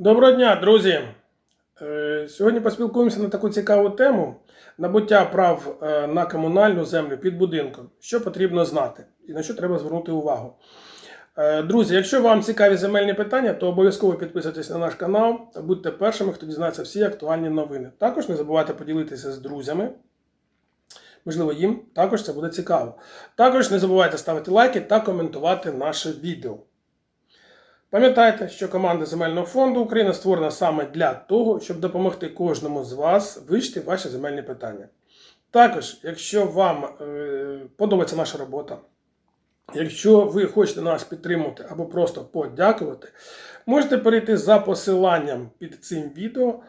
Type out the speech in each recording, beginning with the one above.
Доброго дня, друзі! Е, Сьогодні поспілкуємося на таку цікаву тему набуття прав е, на комунальну землю під будинком. Що потрібно знати і на що треба звернути увагу. Е, Друзі, якщо вам цікаві земельні питання, то обов'язково підписуйтесь на наш канал та будьте першими, хто дізнається всі актуальні новини. Також не забувайте поділитися з друзями. Можливо, їм також це буде цікаво. Також не забувайте ставити лайки та коментувати наше відео. Пам'ятайте, що команда Земельного фонду України створена саме для того, щоб допомогти кожному з вас вирішити ваші земельні питання. Також, якщо вам е, подобається наша робота, якщо ви хочете нас підтримати або просто подякувати, можете перейти за посиланням під цим відео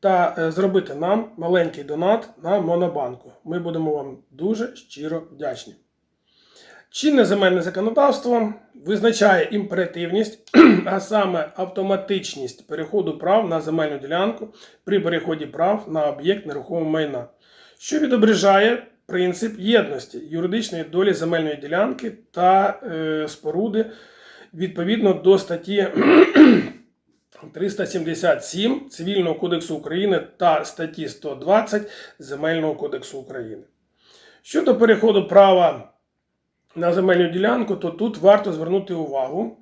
та е, зробити нам маленький донат на Монобанку. Ми будемо вам дуже щиро вдячні. Чинне земельне законодавство визначає імперативність, а саме автоматичність переходу прав на земельну ділянку при переході прав на об'єкт нерухомого майна, що відображає принцип єдності юридичної долі земельної ділянки та е, споруди відповідно до статті 377 Цивільного кодексу України та статті 120 Земельного кодексу України. Щодо переходу права на земельну ділянку, то тут варто звернути увагу.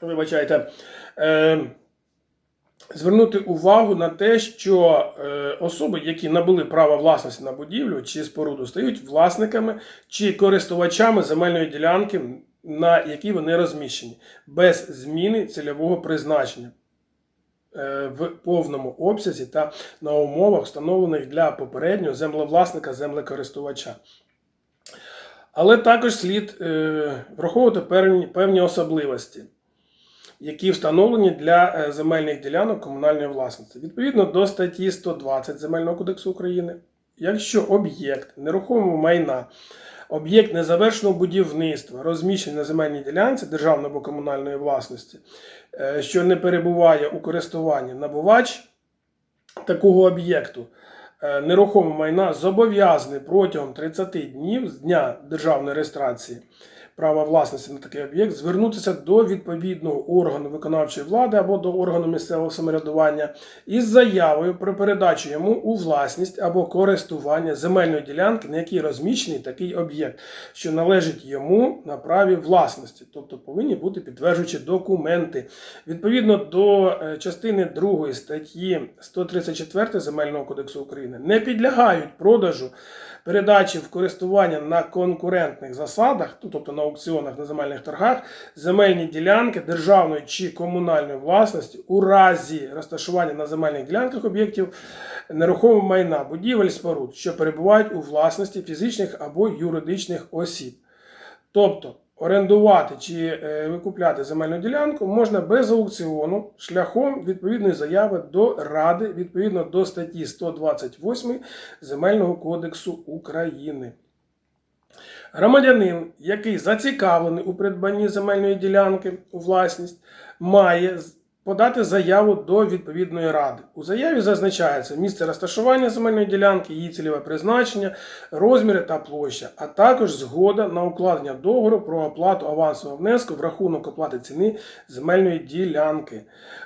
Вибачайте. Е, звернути увагу на те, що е, особи, які набули право власності на будівлю чи споруду, стають власниками чи користувачами земельної ділянки, на якій вони розміщені, без зміни цільового призначення в повному обсязі та на умовах, встановлених для попереднього землевласника землекористувача. Але також слід е, враховувати певні, певні особливості, які встановлені для е, земельних ділянок комунальної власності. Відповідно до статті 120 Земельного кодексу України, якщо об'єкт нерухомого майна, об'єкт незавершеного будівництва, розміщений на земельній ділянці державної або комунальної власності, е, що не перебуває у користуванні. Набувач такого об'єкту, е, нерухомого майна зобов'язаний протягом 30 днів з дня державної реєстрації права власності на такий об'єкт звернутися до відповідного органу виконавчої влади або до органу місцевого самоврядування із заявою про передачу йому у власність або користування земельної ділянки, на якій розміщений такий об'єкт, що належить йому на праві власності, тобто повинні бути підтверджуючі документи. Відповідно до е, частини 2 статті 134 Земельного кодексу України не підлягають продажу передачі в користування на конкурентних засадах, ну, тобто на аукціонах на земельних торгах, земельні ділянки державної чи комунальної власності у разі розташування на земельних ділянках об'єктів нерухомого майна, будівель споруд, що перебувають у власності фізичних або юридичних осіб. Тобто орендувати чи е, викупляти земельну ділянку можна без аукціону шляхом відповідної заяви до Ради відповідно до статті 128 Земельного кодексу України. Громадянин, який зацікавлений у придбанні земельної ділянки у власність, має подати заяву до відповідної ради. У заяві зазначається місце розташування земельної ділянки, її цільове призначення, розміри та площа, а також згода на укладення договору про оплату авансового внеску в рахунок оплати ціни земельної ділянки.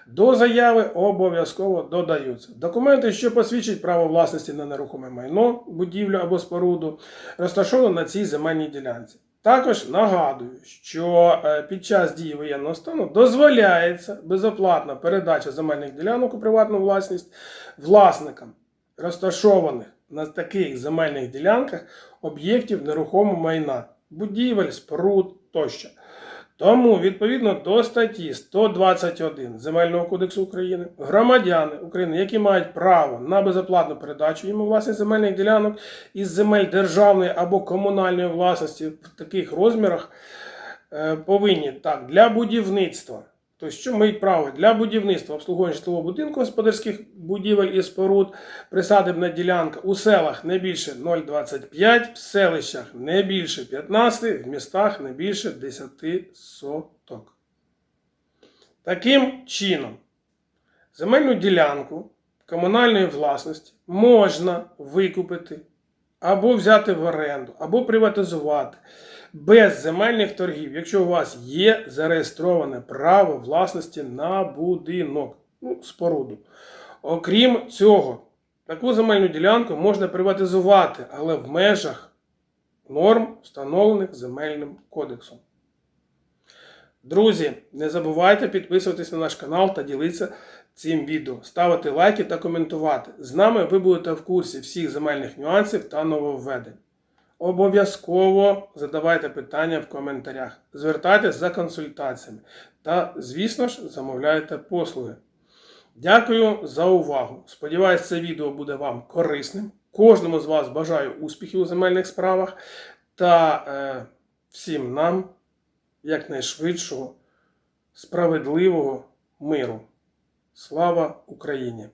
До заяви обов'язково додаються документи, що посвідчать право власності на нерухоме майно, будівлю або споруду, розташовано на цій земельній ділянці. Також нагадую, що е, під час дії воєнного стану дозволяється безоплатна передача земельних ділянок у приватну власність власникам розташованих на таких земельних ділянках об'єктів нерухомого майна, будівель, споруд тощо. Тому, відповідно до статті 121 Земельного кодексу України, громадяни України, які мають право на безоплатну передачу їм власних земельних ділянок із земель державної або комунальної власності в таких розмірах, е, повинні так для будівництва. Тобто, що мають право для будівництва обслуговування житлового будинку господарських будівель і споруд, присадибна ділянка у селах не більше 0,25, в селищах не більше 15, в містах не більше 10 соток. Таким чином, земельну ділянку комунальної власності можна викупити або взяти в оренду, або приватизувати без земельних торгів, якщо у вас є зареєстроване право власності на будинок, ну, споруду. Окрім цього, таку земельну ділянку можна приватизувати, але в межах норм, встановлених земельним кодексом. Друзі, не забувайте підписуватись на наш канал та ділитися цим відео, ставити лайки та коментувати. З нами ви будете в курсі всіх земельних нюансів та нововведень. Обов'язково задавайте питання в коментарях, звертайтесь за консультаціями та, звісно ж, замовляйте послуги. Дякую за увагу. Сподіваюсь, це відео буде вам корисним. Кожному з вас бажаю успіхів у земельних справах та е, всім нам якнайшвидшого, справедливого миру. Слава Україні!